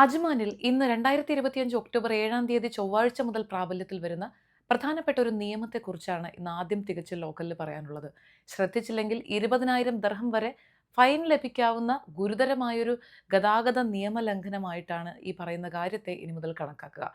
അജ്മാനിൽ ഇന്ന് രണ്ടായിരത്തി ഇരുപത്തിയഞ്ച് ഒക്ടോബർ ഏഴാം തീയതി ചൊവ്വാഴ്ച മുതൽ പ്രാബല്യത്തിൽ വരുന്ന പ്രധാനപ്പെട്ട ഒരു നിയമത്തെക്കുറിച്ചാണ് ഇന്ന് ആദ്യം തികച്ച് ലോക്കലിൽ പറയാനുള്ളത്. ശ്രദ്ധിച്ചില്ലെങ്കിൽ ഇരുപതിനായിരം ദർഹം വരെ ഫൈൻ ലഭിക്കാവുന്ന ഗുരുതരമായൊരു ഗതാഗത നിയമലംഘനമായിട്ടാണ് ഈ പറയുന്ന കാര്യത്തെ ഇനി മുതൽ കണക്കാക്കുക.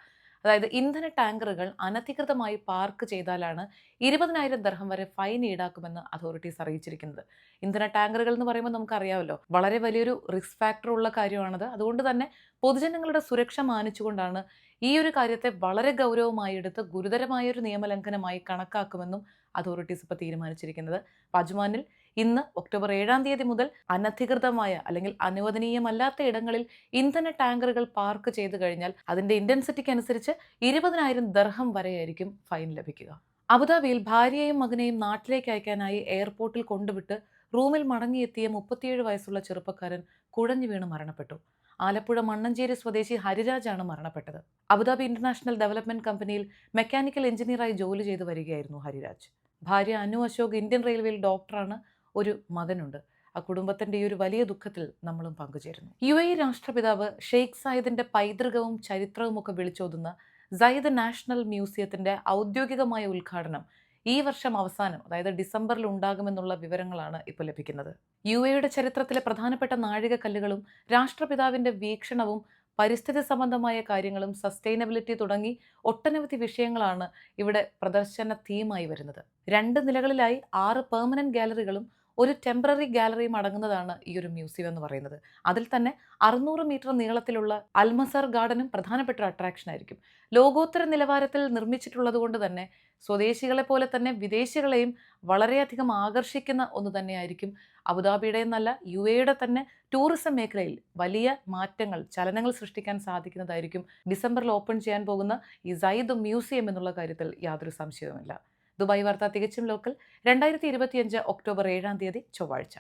അതായത് ഇന്ധന ടാങ്കറുകൾ അനധികൃതമായി പാർക്ക് ചെയ്താലാണ് ഇരുപതിനായിരം ദർഹം വരെ ഫൈൻ ഈടാക്കുമെന്ന് അതോറിറ്റീസ് അറിയിച്ചിരിക്കുന്നത്. ഇന്ധന ടാങ്കറുകൾ എന്ന് പറയുമ്പോൾ നമുക്കറിയാമല്ലോ വളരെ വലിയൊരു റിസ്ക് ഫാക്ടർ ഉള്ള കാര്യമാണത്. അതുകൊണ്ട് തന്നെ പൊതുജനങ്ങളുടെ സുരക്ഷ മാനിച്ചുകൊണ്ടാണ് ഈ ഒരു കാര്യത്തെ വളരെ ഗൗരവമായി എടുത്ത് ഗുരുതരമായ ഒരു നിയമലംഘനമായി കണക്കാക്കുമെന്നും അതോറിറ്റീസ് ഇപ്പോൾ തീരുമാനിച്ചിരിക്കുന്നത്. പജ്മാനിൽ ഇന്ന് ഒക്ടോബർ ഏഴാം തീയതി മുതൽ അനധികൃതമായ അല്ലെങ്കിൽ അനുവദനീയമല്ലാത്ത ഇടങ്ങളിൽ ഇന്ധന ടാങ്കറുകൾ പാർക്ക് ചെയ്തു കഴിഞ്ഞാൽ അതിന്റെ ഇന്റൻസിറ്റിക്ക് അനുസരിച്ച് ഇരുപതിനായിരം ദർഹം വരെയായിരിക്കും ഫൈൻ ലഭിക്കുക. അബുദാബിയിൽ ഭാര്യയെയും മകനെയും നാട്ടിലേക്ക് അയക്കാനായി എയർപോർട്ടിൽ കൊണ്ടുവിട്ട് റൂമിൽ മടങ്ങിയെത്തിയ മുപ്പത്തിയേഴ് വയസ്സുള്ള ചെറുപ്പക്കാരൻ കുഴഞ്ഞു വീണ് മരണപ്പെട്ടു. ആലപ്പുഴ മണ്ണഞ്ചേരി സ്വദേശി ഹരിരാജാണ് മരണപ്പെട്ടത്. അബുദാബി ഇന്റർനാഷണൽ ഡെവലപ്മെന്റ് കമ്പനിയിൽ മെക്കാനിക്കൽ എഞ്ചിനീയറായി ജോലി ചെയ്തു വരികയായിരുന്നു ഹരിരാജ്. ഭാര്യ അനു അശോക് ഇന്ത്യൻ റെയിൽവേയിൽ ഡോക്ടറാണ് ഒരു മകനുണ്ട്. ആ കുടുംബത്തിന്റെ ഈ ഒരു വലിയ ദുഃഖത്തിൽ നമ്മളും പങ്കുചേരുന്നു. യു എ രാഷ്ട്രപിതാവ് ഷെയ്ഖ് സായിദിന്റെ പൈതൃകവും ചരിത്രവും ഒക്കെ വിളിച്ചോതുന്ന സയ്യിദ് നാഷണൽ മ്യൂസിയത്തിന്റെ ഔദ്യോഗികമായ ഉദ്ഘാടനം ഈ വർഷം അവസാനം അതായത് ഡിസംബറിൽ ഉണ്ടാകുമെന്നുള്ള വിവരങ്ങളാണ് ഇപ്പോൾ ലഭിക്കുന്നത്. യു എയുടെ ചരിത്രത്തിലെ പ്രധാനപ്പെട്ട നാഴികക്കല്ലുകളും രാഷ്ട്രപിതാവിന്റെ വീക്ഷണവും പരിസ്ഥിതി സംബന്ധമായ കാര്യങ്ങളും സസ്റ്റൈനബിലിറ്റി തുടങ്ങി ഒട്ടനവധി വിഷയങ്ങളാണ് ഇവിടെ പ്രദർശന തീമായി വരുന്നത്. രണ്ട് നിലകളിലായി ആറ് പെർമനന്റ് ഗാലറികളും ഒരു ടെമ്പററി ഗാലറിയും അടങ്ങുന്നതാണ് ഈ ഒരു മ്യൂസിയം എന്ന് പറയുന്നത്. അതിൽ തന്നെ അറുന്നൂറ് മീറ്റർ നീളത്തിലുള്ള അൽമസർ ഗാർഡനും പ്രധാനപ്പെട്ട ഒരു അട്രാക്ഷൻ ആയിരിക്കും. ലോകോത്തര നിലവാരത്തിൽ നിർമ്മിച്ചിട്ടുള്ളത് കൊണ്ട് തന്നെ സ്വദേശികളെ പോലെ തന്നെ വിദേശികളെയും വളരെയധികം ആകർഷിക്കുന്ന ഒന്ന് തന്നെയായിരിക്കും. അബുദാബിയുടെ എന്നല്ല യു എയുടെ തന്നെ ടൂറിസം മേഖലയിൽ വലിയ മാറ്റങ്ങൾ ചലനങ്ങൾ സൃഷ്ടിക്കാൻ സാധിക്കുന്നതായിരിക്കും. ഡിസംബറിൽ ഓപ്പൺ ചെയ്യാൻ പോകുന്ന ഈ സയ്യിദ് മ്യൂസിയം എന്നുള്ള കാര്യത്തിൽ യാതൊരു സംശയവുമില്ല. ദുബായ് വാർത്ത തികച്ചും ലോക്കൽ. രണ്ടായിരത്തി ഇരുപത്തിയഞ്ച് ഒക്ടോബർ ഏഴാം തീയതി ചൊവ്വാഴ്ച.